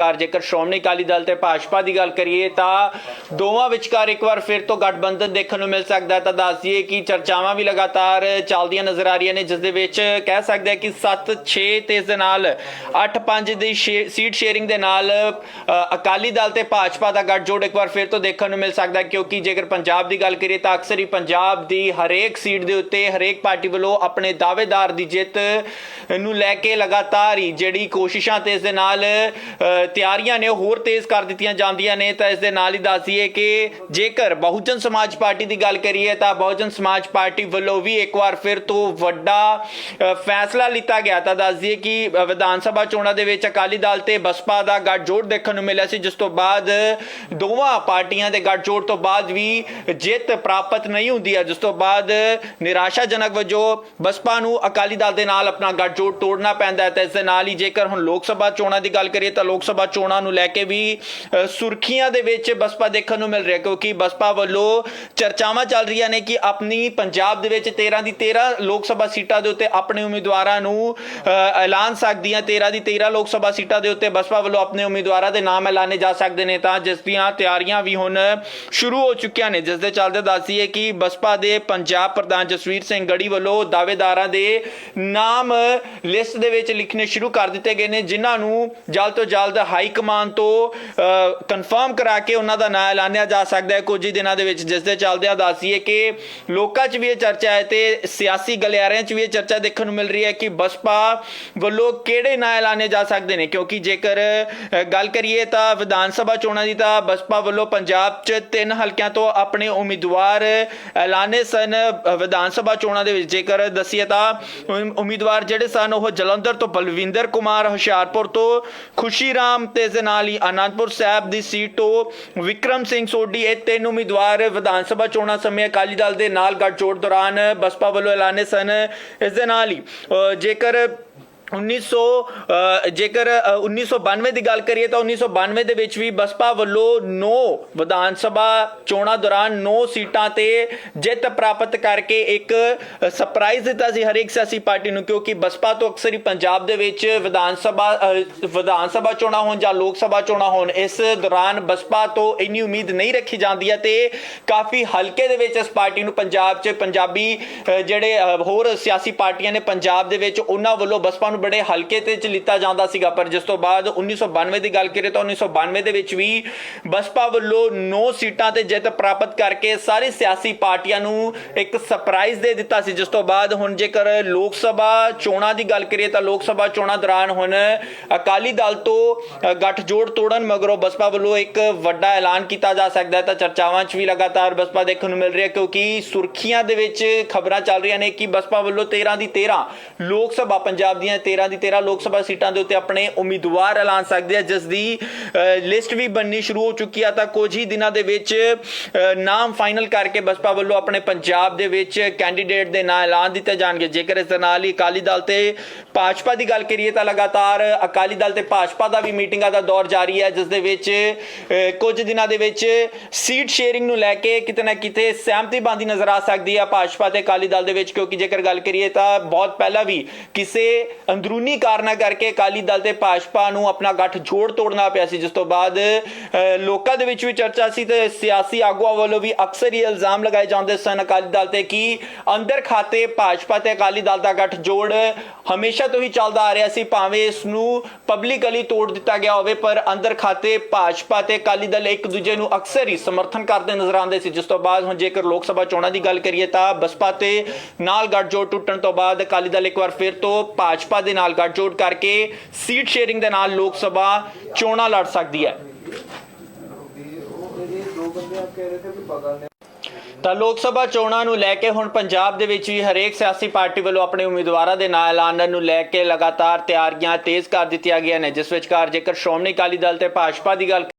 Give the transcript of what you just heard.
ਵਿਚਕਾਰ ਜੇਕਰ ਸ਼੍ਰੋਮਣੀ ਅਕਾਲੀ ਦਲ ਤੇ ਭਾਜਪਾ ਦੀ ਗੱਲ ਕਰੀਏ ਤਾਂ ਦੋਵਾਂ ਵਿਚਕਾਰ ਇੱਕ ਵਾਰ ਫਿਰ ਤੋਂ ਗਠਬੰਧਨ ਦੇਖਣ ਨੂੰ ਮਿਲ ਸਕਦਾ ਹੈ। ਤਾਂ ਦੱਸ ਦਈਏ ਕਿ ਚਰਚਾਵਾਂ ਵੀ ਲਗਾਤਾਰ ਚੱਲਦੀਆਂ ਨਜ਼ਰ ਆ ਰਹੀਆਂ ਨੇ, ਜਿਸ ਦੇ ਵਿੱਚ ਕਹਿ ਸਕਦੇ ਆ ਕਿ 7 6 ਤੇ ਇਸ ਦੇ ਨਾਲ 8 5 ਦੀ ਸ਼ੇ- ਸੀਟ ਸ਼ੇਅਰਿੰਗ ਦੇ ਨਾਲ ਅਕਾਲੀ ਦਲ ਤੇ ਭਾਜਪਾ ਦਾ ਗੱਠਜੋੜ ਇੱਕ ਵਾਰ ਫਿਰ ਤੋਂ ਦੇਖਣ ਨੂੰ ਮਿਲ ਸਕਦਾ ਕਿਉਂਕਿ ਜੇਕਰ ਪੰਜਾਬ ਦੀ ਗੱਲ ਕਰੀਏ ਤਾਂ ਅਕਸਰ ਹੀ ਪੰਜਾਬ ਦੀ ਹਰੇਕ ਸੀਟ ਦੇ ਉੱਤੇ ਹਰੇਕ ਪਾਰਟੀ ਵੱਲੋਂ ਆਪਣੇ ਦਾਅਵੇਦਾਰ ਦੀ ਜਿੱਤ ਨੂੰ ਲੈ ਕੇ ਲਗਾਤਾਰ ਹੀ ਜਿਹੜੀ ਕੋਸ਼ਿਸ਼ਾਂ ਤੇ ਇਸ ਦੇ ਨਾਲ ਤਿਆਰੀਆਂ ਨੇ ਉਹ ਹੋਰ ਤੇਜ਼ ਕਰ ਦਿੱਤੀਆਂ ਜਾਂਦੀਆਂ ਨੇ, ਤਾਂ ਇਸ ਦੇ ਨਾਲ ਹੀ ਦੱਸ ਦਈਏ ਕਿ ਜੇਕਰ ਬਹੁਜਨ ਸਮਾਜ ਪਾਰਟੀ ਦੀ ਗੱਲ ਕਰੀਏ ਤਾਂ ਬਹੁਜਨ ਸਮਾਜ ਪਾਰਟੀ ਵੱਲੋਂ ਵੀ ਇੱਕ ਵਾਰ ਫਿਰ ਤੋਂ ਵੱਡਾ ਫੈਸਲਾ ਲਿੱਤਾ ਗਿਆ। ਤਾਂ ਦੱਸ ਦਈਏ ਕਿ ਵਿਧਾਨ ਸਭਾ ਚੋਣਾਂ ਦੇ ਵਿੱਚ ਅਕਾਲੀ ਦਲ ਤੇ ਬਸਪਾ ਦਾ ਗੱਠਜੋੜ ਦੇਖਣ ਨੂੰ ਮਿਲਿਆ ਸੀ, ਜਿਸ ਤੋਂ ਬਾਅਦ ਦੋਵਾਂ ਪਾਰਟੀਆਂ ਦੇ ਗੱਠਜੋੜ ਤੋਂ ਬਾਅਦ ਵੀ ਜਿੱਤ ਪ੍ਰਾਪਤ ਨਹੀਂ ਹੁੰਦੀ ਹੈ। ਜਿਸ ਤੋਂ ਬਾਅਦ ਨਿਰਾਸ਼ਾਜਨਕ ਵਜੋਂ ਬਸਪਾ ਨੂੰ ਅਕਾਲੀ ਦਲ ਦੇ ਨਾਲ ਆਪਣਾ ਗੱਠਜੋੜ ਤੋੜਨਾ ਪੈਂਦਾ ਹੈ। ਤੇ ਇਸ ਦੇ ਨਾਲ ਹੀ ਜੇਕਰ ਹੁਣ ਲੋਕ ਸਭਾ ਚੋਣਾਂ ਦੀ ਗੱਲ ਕਰੀਏ ਤਾਂ ਲੋਕ ਸਭਾ ਚੋਣਾਂ ਨੂੰ ਲੈ ਕੇ ਵੀ ਸੁਰਖੀਆਂ ਦੇ ਵਿੱਚ ਬਸਪਾ ਦੇਖਣ ਨੂੰ ਮਿਲ ਰਿਹਾ ਕਿਉਂਕਿ ਬਸਪਾ ਵੱਲੋਂ ਚਰਚਾਵਾਂ ਚੱਲ ਰਹੀਆਂ ਨੇ ਕਿ ਆਪਣੀ ਪੰਜਾਬ ਦੇ ਵਿੱਚ 13 ਦੀ 13 ਲੋਕ ਸਭਾ ਸੀਟਾਂ ਦੇ ਉੱਤੇ ਆਪਣੇ ਉਮੀਦਵਾਰਾਂ ਨੂੰ ਐਲਾਨ ਸਕਦੀ ਹੈ 13 ਦੀ 13 ਲੋਕ ਸਭਾ ਸੀਟਾਂ ਦੇ ਉੱਤੇ ਬਸਪਾ ਵੱਲੋਂ ਆਪਣੇ ਉਮੀਦਵਾਰਾਂ ਦੇ ਨਾਮ ਐਲਾਨੇ ਜਾ ਸਕਦੇ ਨੇ। ਤਾਂ ਜਿਸ ਦੀਆਂ ਤਿਆਰੀਆਂ ਵੀ ਹੁਣ ਸ਼ੁਰੂ ਹੋ ਚੁੱਕੀਆਂ ਨੇ। ਜਿਸ ਦੇ ਚੱਲਦੇ ਦੱਸੀਏ ਕਿ ਬਸਪਾ ਦੇ ਪੰਜਾਬ ਪ੍ਰਧਾਨ ਜਸਵੀਰ ਸਿੰਘ ਗੜੀ ਵੱਲੋਂ ਦਾਅਵੇਦਾਰਾਂ ਦੇ ਨਾਮ ਲਿਸਟ ਦੇ ਵਿੱਚ ਲਿਖਣੇ ਸ਼ੁਰੂ ਕਰ ਦਿੱਤੇ ਗਏ ਨੇ, ਜਿਨ੍ਹਾਂ ਨੂੰ ਜਲਦ ਤੋਂ ਜਲਦ ਹਾਈ ਕਮਾਂਡ ਤੋਂ ਕਨਫਰਮ ਕਰਾ ਕੇ ਉਹਨਾਂ ਦਾ ਨਾਂ ਐਲਾਨਿਆ ਜਾ ਸਕਦਾ ਹੈ। ਕੁਝ ਹੀ ਦਿਨਾਂ ਦੇ ਵਿੱਚ ਜਿਸ ਦੇ ਚੱਲਦਿਆਂ ਦੱਸੀਏ ਕਿ ਲੋਕਾਂ 'ਚ ਵੀ ਇਹ ਚਰਚਾ ਹੈ ਤੇ ਸਿਆਸੀ ਗਲਿਆਰਿਆਂ 'ਚ ਵੀ ਇਹ ਚਰਚਾ ਦੇਖਣ ਨੂੰ ਮਿਲ ਰਹੀ ਹੈ ਕਿ ਬਸਪਾ ਵੱਲੋਂ ਕਿਹੜੇ ਨਾਂ ਐਲਾਨੇ ਜਾ ਸਕਦੇ ਨੇ? ਕਿਉਂਕਿ ਜੇਕਰ ਗੱਲ ਕਰੀਏ ਤਾਂ ਵਿਧਾਨ ਸਭਾ ਚੋਣਾਂ ਦੀ ਤਾਂ ਬਸਪਾ ਵੱਲੋਂ ਪੰਜਾਬ 'ਚ ਤਿੰਨ ਹਲਕਿਆਂ ਤੋਂ ਆਪਣੇ ਉਮੀਦਵਾਰ ਐਲਾਨੇ ਸਨ। ਵਿਧਾਨ ਸਭਾ ਚੋਣਾਂ ਦੇ ਵਿੱਚ ਜੇਕਰ ਦਸੀਏ ਤਾਂ ਉਮੀਦਵਾਰ ਜਿਹੜੇ ਸਨ। ਉਹ ਜਲੰਧਰ ਤੋਂ ਬਲਵਿੰਦਰ ਕੁਮਾਰ ਹੁਸ਼ਿਆਰਪੁਰ ਤੋਂ ਖੁਸ਼ੀ ਰਾਮ ਤੇ ਇਸ ਨਾਲ ਹੀ ਆਨੰਦਪੁਰ ਸਾਹਿਬ ਦੀ ਸੀਟ ਤੋਂ ਵਿਕਰਮ ਸਿੰਘ ਸੋਢੀ। ਇਹ ਤਿੰਨ ਉਮੀਦਵਾਰ ਵਿਧਾਨ ਸਭਾ ਚੋਣਾਂ ਸਮੇਂ ਅਕਾਲੀ ਦਲ ਦੇ ਨਾਲ ਗੱਠਜੋੜ ਦੌਰਾਨ ਬਸਪਾ ਵੱਲੋਂ ਐਲਾਨੇ ਸਨ। ਇਸ ਦੇ ਨਾਲ ਹੀ ਅ, ਜੇਕਰ 1900 ਅ, ਜੇਕਰ ਅ, 1992 ਦੀ ਗੱਲ ਕਰੀਏ ਤਾਂ 1992 ਦੇ ਵਿੱਚ ਵੀ ਬਸਪਾ ਵੱਲੋਂ 9 ਵਿਧਾਨ ਸਭਾ ਚੋਣਾਂ ਦੌਰਾਨ 9 ਸੀਟਾਂ ਤੇ ਜਿੱਤ ਪ੍ਰਾਪਤ ਕਰਕੇ ਇੱਕ ਸਰਪ੍ਰਾਈਜ਼ ਦਿੱਤਾ ਸੀ ਹਰੇਕ ਸਿਆਸੀ ਪਾਰਟੀ ਨੂੰ ਕਿਉਂਕਿ ਬਸਪਾ ਤੋਂ ਅਕਸਰ ਹੀ ਪੰਜਾਬ ਦੇ ਵਿੱਚ ਵਿਧਾਨ ਸਭਾ ਵਿਧਾਨ ਸਭਾ ਚੋਣਾਂ ਹੋਣ ਜਾਂ ਲੋਕ ਸਭਾ ਚੋਣਾਂ ਹੋਣ ਇਸ ਦੌਰਾਨ ਬਸਪਾ ਤੋਂ ਇੰਨੀ ਉਮੀਦ ਨਹੀਂ ਰੱਖੀ ਜਾਂਦੀ ਹੈ ਤੇ ਕਾਫੀ ਹਲਕੇ ਦੇ ਵਿੱਚ ਇਸ ਪਾਰਟੀ ਨੂੰ ਪੰਜਾਬ 'ਚ ਪੰਜਾਬੀ ਜਿਹੜੇ ਹੋਰ ਸਿਆਸੀ ਪਾਰਟੀਆਂ ਨੇ ਪੰਜਾਬ ਦੇ ਵਿੱਚ ਉਹਨਾਂ ਵੱਲੋਂ ਬਸਪਾ ਨੂੰ ਬੜੇ ਹਲਕੇ ਤੇ ਚ ਲਿੱਤਾ ਜਾਂਦਾ ਸੀਗਾ ਪਰ ਜਿਸ ਤੋਂ ਬਾਅਦ 1992 ਦੀ ਗੱਲ ਕਰੀਏ ਤਾਂ 1992 ਦੇ ਵਿੱਚ ਵੀ ਬਸਪਾ ਵੱਲੋਂ 9 ਸੀਟਾਂ ਤੇ ਜਿੱਤ ਪ੍ਰਾਪਤ ਕਰਕੇ ਸਾਰੀ ਸਿਆਸੀ ਪਾਰਟੀਆਂ ਨੂੰ ਇੱਕ ਸਰਪ੍ਰਾਈਜ਼ ਦੇ ਦਿੱਤਾ ਸੀ। ਜਿਸ ਤੋਂ ਬਾਅਦ ਹੁਣ ਜੇਕਰ ਲੋਕ ਸਭਾ ਚੋਣਾਂ ਦੀ ਗੱਲ ਕਰੀਏ ਤਾਂ ਲੋਕ ਸਭਾ ਚੋਣਾਂ ਦੌਰਾਨ ਹੁਣ ਅਕਾਲੀ ਦਲ ਤੋਂ ਅ, ਗੱਠਜੋੜ ਤੋੜਨ ਮਗਰੋਂ ਬਸਪਾ ਵੱਲੋਂ ਇੱਕ ਵੱਡਾ ਐਲਾਨ ਕੀਤਾ ਜਾ ਸਕਦਾ ਹੈ। ਤਾਂ ਚਰਚਾਵਾਂ 'ਚ ਵੀ ਲਗਾਤਾਰ ਬਸਪਾ ਦੇਖਣ ਨੂੰ ਮਿਲ ਰਹੀ ਹੈ ਕਿਉਂਕਿ ਸੁਰਖੀਆਂ ਦੇ ਵਿੱਚ ਖਬਰਾਂ ਚੱਲ ਰਹੀਆਂ ਨੇ ਕਿ ਬਸਪਾ ਵੱਲੋਂ 13 ਦੀ 13 ਲੋਕ ਸਭਾ ਪੰਜਾਬ ਦੀਆਂ 13 ਦੀ 13 ਲੋਕ ਸਭਾ ਸੀਟਾਂ ਦੇ ਉੱਤੇ ਆਪਣੇ ਉਮੀਦਵਾਰ ਐਲਾਨ ਸਕਦੇ ਆ। ਜਿਸ ਦੀ ਲਿਸਟ ਵੀ ਬਣਨੀ ਸ਼ੁਰੂ ਹੋ ਚੁੱਕੀ ਆ ਤਾਂ ਕੁਝ ਹੀ ਦਿਨਾਂ ਦੇ ਵਿੱਚ ਨਾਮ ਫਾਈਨਲ ਕਰਕੇ ਬਸਪਾ ਵੱਲੋਂ ਆਪਣੇ ਪੰਜਾਬ ਦੇ ਵਿੱਚ ਕੈਂਡੀਡੇਟ ਦੇ ਨਾਂ ਐਲਾਨ ਦਿੱਤੇ ਜਾਣਗੇ। ਜੇਕਰ ਇਸ ਦੇ ਨਾਲ ਹੀ ਅਕਾਲੀ ਦਲ ਤੇ ਭਾਜਪਾ ਦੀ ਗੱਲ ਕਰੀਏ ਤਾਂ ਲਗਾਤਾਰ ਅਕਾਲੀ ਦਲ ਤੇ ਭਾਜਪਾ ਦਾ ਵੀ ਮੀਟਿੰਗਾਂ ਦਾ ਦੌਰ ਜਾਰੀ ਹੈ ਜਿਸ ਦੇ ਵਿੱਚ ਅ, ਕੁਝ ਦਿਨਾਂ ਦੇ ਵਿੱਚ ਸੀਟ ਸ਼ੇਅਰਿੰਗ ਨੂੰ ਲੈ ਕੇ ਕਿਤੇ ਨਾ ਕਿਤੇ ਸਹਿਮਤੀ ਬੰਦੀ ਨਜ਼ਰ ਆ ਸਕਦੀ ਹੈ ਭਾਜਪਾ ਤੇ ਅਕਾਲੀ ਦਲ ਦੇ ਵਿੱਚ। ਕਿਉਂਕਿ ਜੇਕਰ ਗੱਲ ਕਰੀਏ ਤਾਂ ਬਹੁਤ ਪਹਿਲਾਂ ਵੀ ਕਿਸੇ ਅੰਦਰੂਨੀ ਕਾਰਨਾਂ ਕਰਕੇ ਅਕਾਲੀ ਦਲ ਤੇ ਭਾਜਪਾ ਨੂੰ ਆਪਣਾ ਗੱਠ ਜੋੜ ਤੋੜਨਾ ਪਿਆ ਸੀ। ਜਿਸ ਤੋਂ ਬਾਅਦ ਲੋਕਾਂ ਦੇ ਵਿੱਚ ਵੀ ਚਰਚਾ ਸੀ ਤੇ ਸਿਆਸੀ ਆਗੂਆਂ ਵੱਲੋਂ ਵੀ ਅਕਸਰ ਹੀ ਇਲਜ਼ਾਮ ਲਗਾਏ ਜਾਂਦੇ ਸਨ ਅਕਾਲੀ ਦਲ ਤੇ ਕਿ ਅੰਦਰ ਖਾਤੇ ਭਾਜਪਾ ਤੇ ਅਕਾਲੀ ਦਲ ਦਾ ਗੱਠ ਜੋੜ ਹਮੇਸ਼ਾ ਤੋਂ ਹੀ ਚੱਲਦਾ ਆ ਰਿਹਾ ਸੀ, ਭਾਵੇਂ ਇਸ ਨੂੰ ਪਬਲਿਕਲੀ ਤੋੜ ਦਿੱਤਾ ਗਿਆ ਹੋਵੇ, ਪਰ ਅੰਦਰ ਖਾਤੇ ਭਾਜਪਾ ਤੇ ਅਕਾਲੀ ਦਲ ਇੱਕ ਦੂਜੇ ਨੂੰ ਅਕਸਰ ਹੀ ਸਮਰਥਨ ਕਰਦੇ ਨਜ਼ਰ ਆਉਂਦੇ ਸੀ। ਜਿਸ ਤੋਂ ਬਾਅਦ ਹੁਣ ਜੇਕਰ ਲੋਕ ਸਭਾ ਚੋਣਾਂ ਦੀ ਗੱਲ ਕਰੀਏ ਤਾਂ ਬਸਪਾ ਤੇ ਨਾਲ ਗੱਠਜੋੜ ਟੁੱਟਣ ਤੋਂ ਬਾਅਦ ਅਕਾਲੀ ਦਲ ਇੱਕ ਵਾਰ ਫਿਰ ਤੋਂ ਭਾਜਪਾ ਦੇ ਦੇ ਨਾਲ ਗੱਠਜੋੜ ਕਰਕੇ ਸੀਟ ਸ਼ੇਅਰਿੰਗ ਦੇ ਨਾਲ ਲੋਕ ਸਭਾ ਚੋਣਾਂ ਲੜ ਸਕਦੀ ਹੈ। ਤਾਂ ਲੋਕ ਸਭਾ ਚੋਣਾਂ ਨੂੰ ਲੈ ਕੇ ਹੁਣ ਪੰਜਾਬ ਦੇ ਵਿੱਚ ਵੀ ਹਰੇਕ ਸਿਆਸੀ ਪਾਰਟੀ ਵੱਲੋਂ ਆਪਣੇ ਉਮੀਦਵਾਰਾਂ ਦੇ ਨਾਂ ਐਲਾਨਣ ਨੂੰ ਲੈ ਕੇ ਲਗਾਤਾਰ ਤਿਆਰੀਆਂ ਤੇਜ਼ ਕਰ ਦਿੱਤੀਆਂ ਗਈਆਂ ਨੇ, ਜਿਸ ਵਿਚਕਾਰ ਜੇਕਰ ਸ਼੍ਰੋਮਣੀ ਅਕਾਲੀ ਦਲ ਤੇ ਭਾਜਪਾ ਦੀ ਗੱਲ